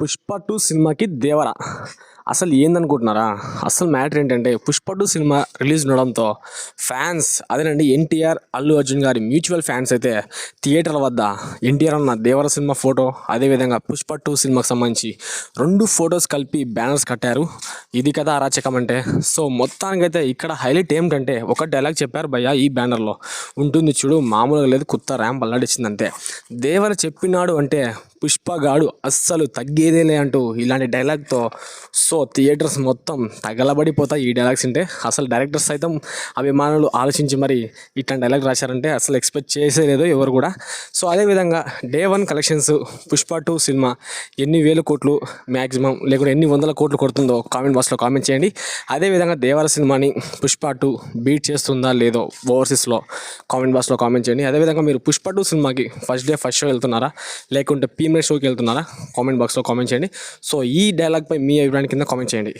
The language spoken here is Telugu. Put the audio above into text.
పుష్ప టూ సినిమాకి దేవర. అసలు ఏందనుకుంటున్నారా? అసలు మ్యాటర్ ఏంటంటే పుష్ప టూ సినిమా రిలీజ్ ఉండడంతో ఫ్యాన్స్ అదేనండి ఎన్టీఆర్ అల్లు అర్జున్ గారి మ్యూచువల్ ఫ్యాన్స్ అయితే థియేటర్ల వద్ద ఎన్టీఆర్ అన్న దేవర సినిమా ఫోటో అదేవిధంగా పుష్ప టూ సినిమాకి సంబంధించి రెండు ఫొటోస్ కలిపి బ్యానర్స్ కట్టారు. ఇది కదా అరాచకం అంటే. సో మొత్తానికైతే ఇక్కడ హైలైట్ ఏమిటంటే ఒక డైలాగ్ చెప్పారు భయ్య ఈ బ్యానర్లో. ఉంటుంది చూడు మామూలుగా లేదు కొత్త ర్యాంప్ అల్లాడిచ్చింది అంతే దేవర చెప్పినాడు అంటే పుష్పగాడు అస్సలు తగ్గేదేలే అంటూ ఇలాంటి డైలాగ్తో సో థియేటర్స్ మొత్తం తగలబడిపోతాయి ఈ డైలాగ్స్ అంటే అసలు డైరెక్టర్స్ సైతం అభిమానులు ఆలోచించి మరి ఇట్లాంటి డైలాగ్ రాశారంటే అసలు ఎక్స్పెక్ట్ చేసేలేదు ఎవరు కూడా. సో అదేవిధంగా day one collections Pushpa two cinema ఎన్ని వేల కోట్లు మ్యాక్సిమం లేకుంటే ఎన్ని వందల కోట్లు కొడుతుందో కామెంట్ బాక్స్లో కామెంట్ చేయండి. అదేవిధంగా దేవర సినిమాని పుష్ప టూ బీట్ చేస్తుందా లేదో ఓవర్సీస్లో కామెంట్ బాక్స్లో కామెంట్ చేయండి. అదేవిధంగా మీరు పుష్ప టూ సినిమాకి ఫస్ట్ డే ఫస్ట్ షో వెళ్తున్నారా? లేకుంటే ప్రీమియర్ షోకి వెళ్తున్నారా? కామెంట్ బాక్స్లో కామెంట్ చేయండి. సో ఈ డైలాగ్పై మీ అభిప్రాయం కింద కామెంట్ చేయండి.